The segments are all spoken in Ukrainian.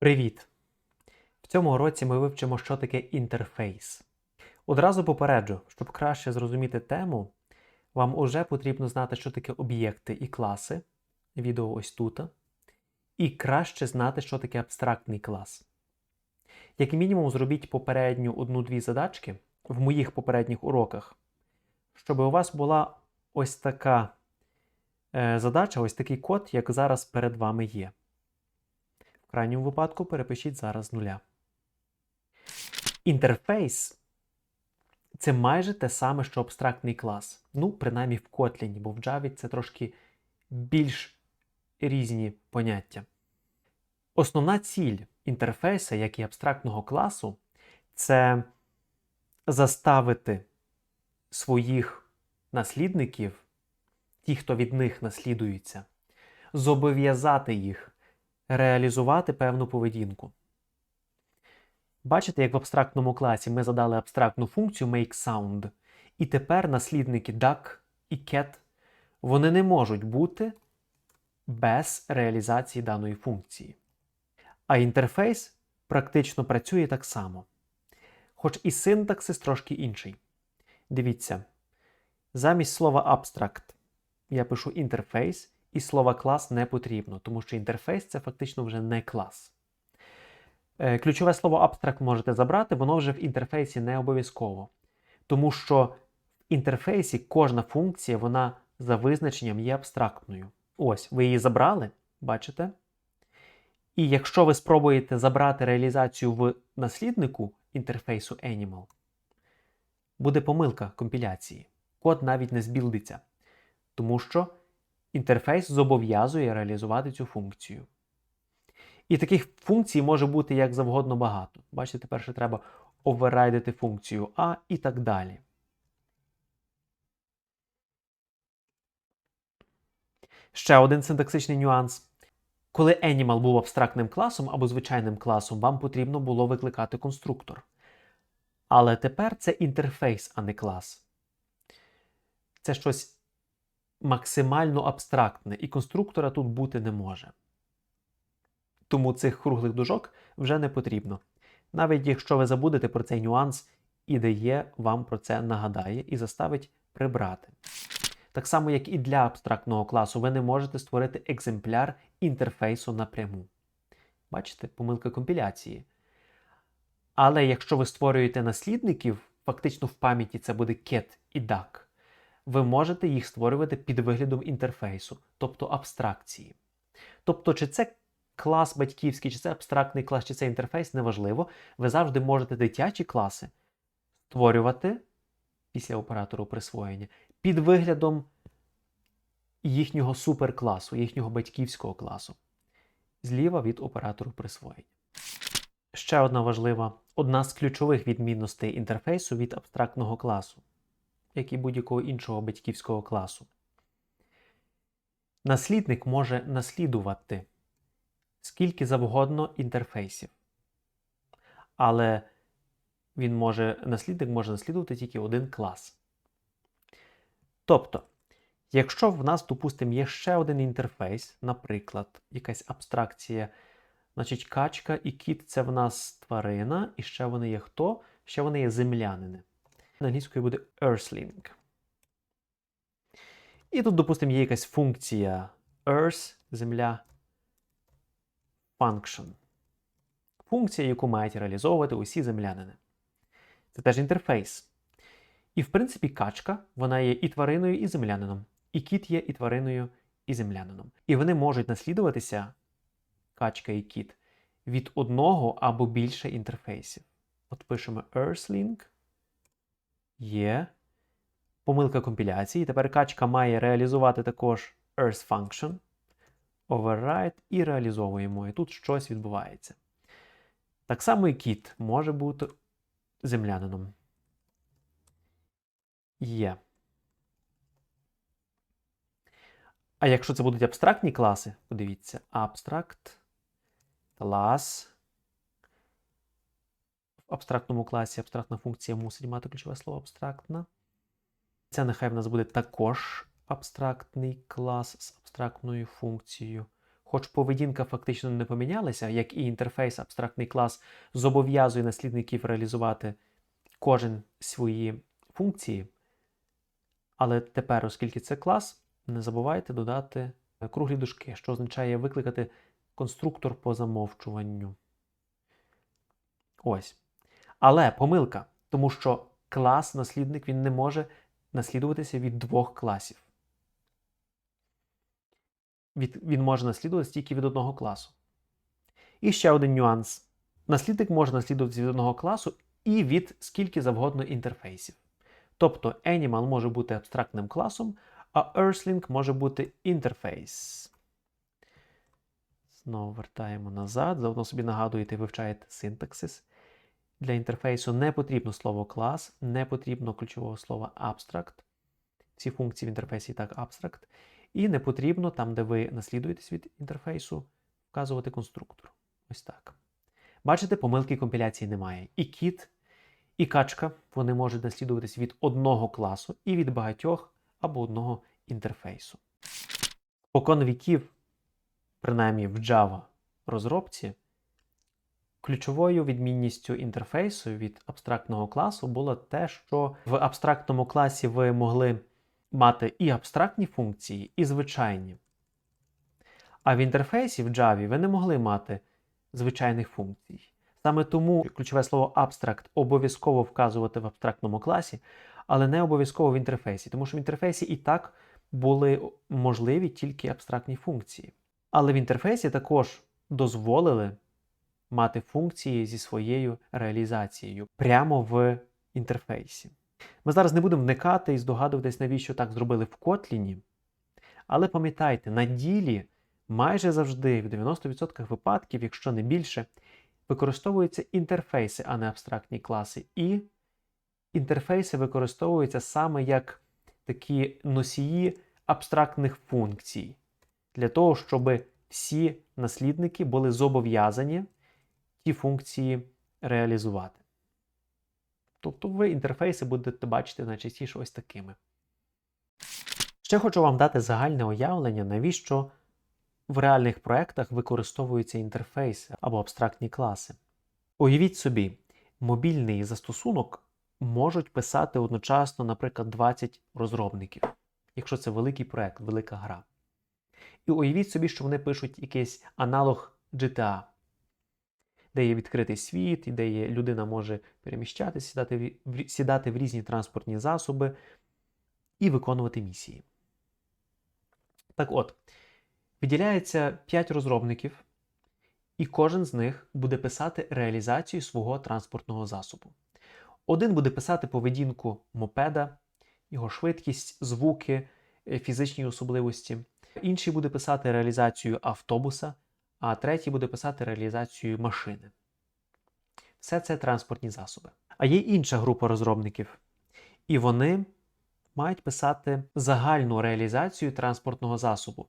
Привіт! В цьому уроці ми вивчимо, що таке інтерфейс. Одразу попереджу, щоб краще зрозуміти тему, вам уже потрібно знати, що таке об'єкти і класи. Відео ось тут. І краще знати, що таке абстрактний клас. Як мінімум, зробіть попередню одну-дві задачки в моїх попередніх уроках, щоб у вас була ось така е, задача, ось такий код, як зараз перед вами є. В крайньому випадку перепишіть зараз нуля. Інтерфейс це майже те саме, що абстрактний клас. Ну, принаймні в Kotlin, бо в Java це трошки більш різні поняття. Основна ціль інтерфейса, як і абстрактного класу, це заставити своїх наслідників, ті, хто від них наслідується, зобов'язати їх реалізувати певну поведінку. Бачите, як в абстрактному класі ми задали абстрактну функцію makeSound, і тепер наслідники duck і cat вони не можуть бути без реалізації даної функції. А інтерфейс практично працює так само. Хоч і синтаксис трошки інший. Дивіться, замість слова abstract я пишу інтерфейс, і слова клас не потрібно, тому що інтерфейс це фактично вже не клас. Е, Ключове слово abstract можете забрати, воно вже в інтерфейсі не обов'язково. Тому що в інтерфейсі кожна функція, вона за визначенням є абстрактною. Ось, ви її забрали, бачите? І якщо ви спробуєте забрати реалізацію в насліднику інтерфейсу Animal, буде помилка компіляції. Код навіть не збілдиться. Тому що інтерфейс зобов'язує реалізувати цю функцію. І таких функцій може бути як завгодно багато. Бачите, тепер ще треба оверрайдити функцію А і так далі. Ще один синтаксичний нюанс. Коли Animal був абстрактним класом або звичайним класом, вам потрібно було викликати конструктор. Але тепер це інтерфейс, а не клас. Це щось максимально абстрактне, і конструктора тут бути не може. Тому цих круглих дужок вже не потрібно. Навіть якщо ви забудете про цей нюанс, IDE вам про це нагадає і заставить прибрати. Так само, як і для абстрактного класу, ви не можете створити екземпляр інтерфейсу напряму. Бачите, помилка компіляції. Але якщо ви створюєте наслідників, фактично в пам'яті це буде cat і duck, ви можете їх створювати під виглядом інтерфейсу, тобто абстракції. Тобто, чи це клас батьківський, чи це абстрактний клас, чи це інтерфейс, неважливо. Ви завжди можете дитячі класи створювати після оператору присвоєння під виглядом їхнього суперкласу, їхнього батьківського класу. Зліва від оператору присвоєння. Ще одна важлива, одна з ключових відмінностей інтерфейсу від абстрактного класу, як і будь-якого іншого батьківського класу. Наслідник може наслідувати скільки завгодно інтерфейсів. Але він може, наслідник може наслідувати тільки один клас. Тобто, якщо в нас, допустимо, є ще один інтерфейс, наприклад, якась абстракція, значить качка і кіт це в нас тварина, і ще вони є хто? Ще вони є землянини. На англійською буде earthling. І тут, допустимо, є якась функція earth, земля, function. Функція, яку мають реалізовувати усі землянини. Це теж інтерфейс. І, в принципі, качка вона є і твариною, і землянином. І кіт є і твариною, і землянином. І вони можуть наслідуватися, качка і кіт, від одного або більше інтерфейсів. От пишемо earthling є помилка компіляції. Тепер качка має реалізувати також earth function, override і реалізовуємо. І тут щось відбувається. Так само і кіт може бути землянином. Є. А якщо це будуть абстрактні класи, подивіться, абстракт, клас. Абстрактному класі абстрактна функція мусить мати ключове слово абстрактна. Це нехай в нас буде також абстрактний клас з абстрактною функцією. хоч поведінка фактично не помінялася, як і інтерфейс абстрактний клас зобов'язує наслідників реалізувати кожен свої функції. Але тепер, оскільки це клас, не забувайте додати круглі дужки, що означає викликати конструктор по замовчуванню. Ось. Але помилка, тому що клас наслідник він не може наслідуватися від двох класів. Від, він може наслідуватися тільки від одного класу. І ще один нюанс. Наслідник може наслідуватися від одного класу і від скільки завгодно інтерфейсів. Тобто Animal може бути абстрактним класом, а Earthling може бути інтерфейс. Знову вертаємо назад. Заодно собі нагадуєте, вивчаєте синтаксис. Для інтерфейсу не потрібно слово клас, не потрібно ключового слова abstract. Всі функції в інтерфейсі і так abstract. І не потрібно, там, де ви наслідуєтесь від інтерфейсу, вказувати конструктор. Ось так. Бачите, помилки компіляції немає. І кіт, і качка вони можуть наслідуватись від одного класу і від багатьох або одного інтерфейсу. Покон віків, принаймні в Java розробці, ключовою відмінністю інтерфейсу від абстрактного класу було те, що в абстрактному класі ви могли мати і абстрактні функції, і звичайні. А в інтерфейсі в Java ви не могли мати звичайних функцій. Саме тому ключове слово abstract обов'язково вказувати в абстрактному класі, але не обов'язково в інтерфейсі, тому що в інтерфейсі і так були можливі тільки абстрактні функції. Але в інтерфейсі також дозволили мати функції зі своєю реалізацією прямо в інтерфейсі. Ми зараз не будемо вникати і здогадуватись, навіщо так зробили в Котліні. Але пам'ятайте, на ділі майже завжди, в 90% випадків, якщо не більше, використовуються інтерфейси, а не абстрактні класи. І інтерфейси використовуються саме як такі носії абстрактних функцій, для того, щоб всі наслідники були зобов'язані ті функції реалізувати. Тобто ви інтерфейси будете бачити найчастіше ось такими. Ще хочу вам дати загальне уявлення, навіщо в реальних проєктах використовуються інтерфейси або абстрактні класи. Уявіть собі, мобільний застосунок можуть писати одночасно, наприклад, 20 розробників, якщо це великий проєкт, велика гра. І уявіть собі, що вони пишуть якийсь аналог GTA, де є відкритий світ, і де є людина може переміщатися, сідати в, сідати в різні транспортні засоби і виконувати місії. Так от, виділяється 5 розробників, і кожен з них буде писати реалізацію свого транспортного засобу. Один буде писати поведінку мопеда, його швидкість, звуки, е, фізичні особливості. Інший буде писати реалізацію автобуса, а третій буде писати реалізацію машини. Все це транспортні засоби. А є інша група розробників, і вони мають писати загальну реалізацію транспортного засобу,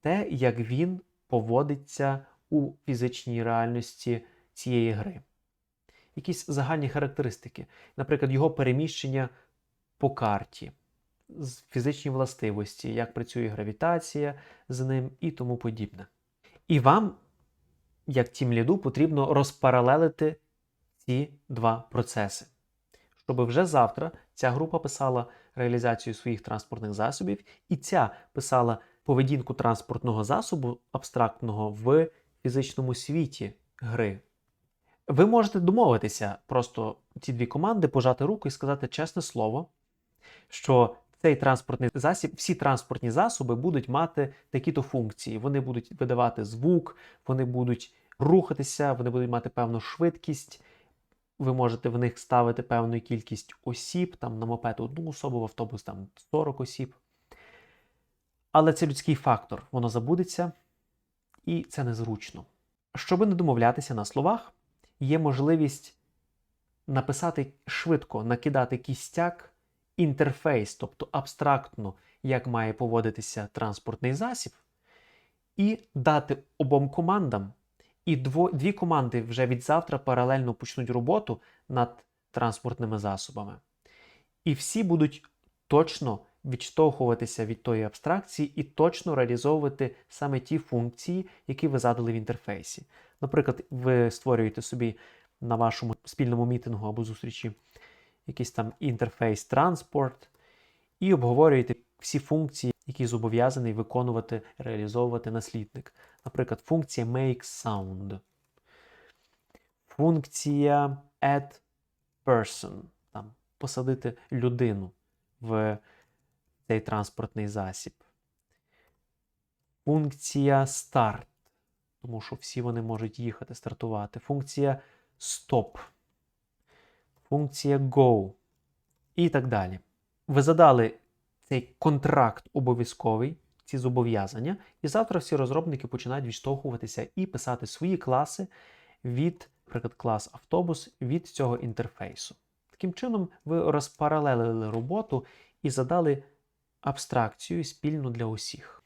те, як він поводиться у фізичній реальності цієї гри. Якісь загальні характеристики, наприклад, його переміщення по карті, фізичні властивості, як працює гравітація з ним і тому подібне. І вам, як тім ліду, потрібно розпаралелити ці два процеси, щоб вже завтра ця група писала реалізацію своїх транспортних засобів, і ця писала поведінку транспортного засобу абстрактного в фізичному світі гри. Ви можете домовитися просто ці дві команди, пожати руку і сказати чесне слово, що цей транспортний засіб, всі транспортні засоби будуть мати такі-то функції. Вони будуть видавати звук, вони будуть рухатися, вони будуть мати певну швидкість. Ви можете в них ставити певну кількість осіб, там на мопед одну особу, в автобус там 40 осіб. Але це людський фактор, воно забудеться, і це незручно. Щоб не домовлятися на словах, є можливість написати швидко, накидати кістяк інтерфейс, тобто абстрактно, як має поводитися транспортний засіб, і дати обом командам. І дво, дві команди вже від завтра паралельно почнуть роботу над транспортними засобами. І всі будуть точно відштовхуватися від тої абстракції і точно реалізовувати саме ті функції, які ви задали в інтерфейсі. Наприклад, ви створюєте собі на вашому спільному мітингу або зустрічі якийсь там інтерфейс транспорт і обговорюєте всі функції, які зобов'язаний виконувати, реалізовувати наслідник. Наприклад, функція make sound, функція add person, там, посадити людину в цей транспортний засіб. Функція start, тому що всі вони можуть їхати, стартувати. Функція stop, функція go і так далі. Ви задали цей контракт обов'язковий, ці зобов'язання, і завтра всі розробники починають відштовхуватися і писати свої класи від, наприклад, клас автобус від цього інтерфейсу. Таким чином, ви розпаралелили роботу і задали абстракцію спільну для усіх.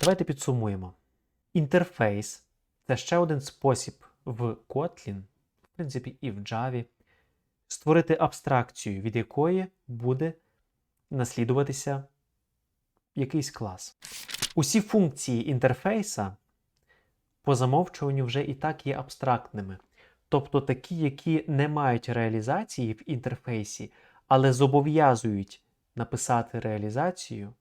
Давайте підсумуємо. Інтерфейс це ще один спосіб в Kotlin, в принципі, і в Java, створити абстракцію, від якої буде наслідуватися якийсь клас. Усі функції інтерфейса по замовчуванню вже і так є абстрактними, тобто такі, які не мають реалізації в інтерфейсі, але зобов'язують написати реалізацію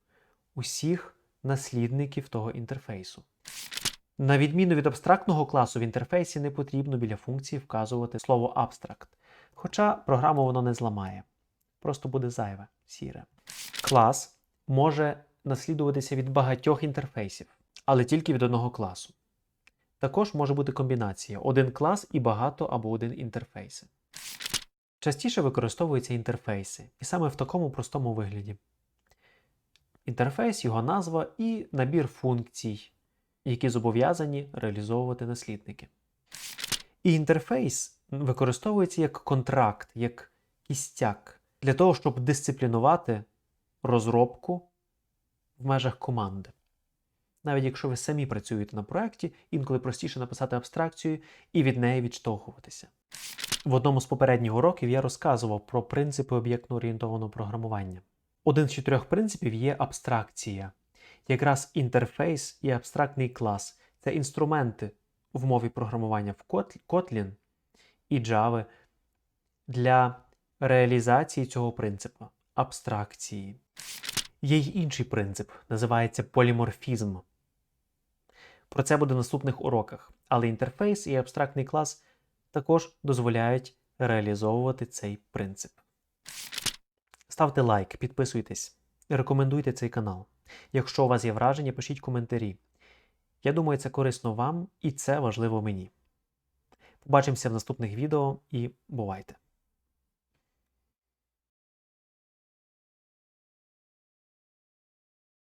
усіх наслідників того інтерфейсу. На відміну від абстрактного класу в інтерфейсі не потрібно біля функції вказувати слово абстракт, хоча програму воно не зламає, просто буде зайве, сіре. Клас може наслідуватися від багатьох інтерфейсів, але тільки від одного класу. Також може бути комбінація один клас і багато або один інтерфейси. Частіше використовуються інтерфейси, і саме в такому простому вигляді. Інтерфейс, його назва і набір функцій, які зобов'язані реалізовувати наслідники. І інтерфейс використовується як контракт, як кістяк для того, щоб дисциплінувати розробку в межах команди. Навіть якщо ви самі працюєте на проєкті, інколи простіше написати абстракцію і від неї відштовхуватися. В одному з попередніх уроків я розказував про принципи об'єктно-орієнтованого програмування. Один з чотирьох принципів є абстракція. Якраз інтерфейс і абстрактний клас це інструменти в мові програмування в Kotlin і Java для реалізації цього принципу абстракції. Є й інший принцип, називається поліморфізм. Про це буде в наступних уроках, але інтерфейс і абстрактний клас також дозволяють реалізовувати цей принцип. Ставте лайк, підписуйтесь, рекомендуйте цей канал. Якщо у вас є враження, пишіть коментарі. Я думаю, це корисно вам і це важливо мені. Побачимося в наступних відео і бувайте!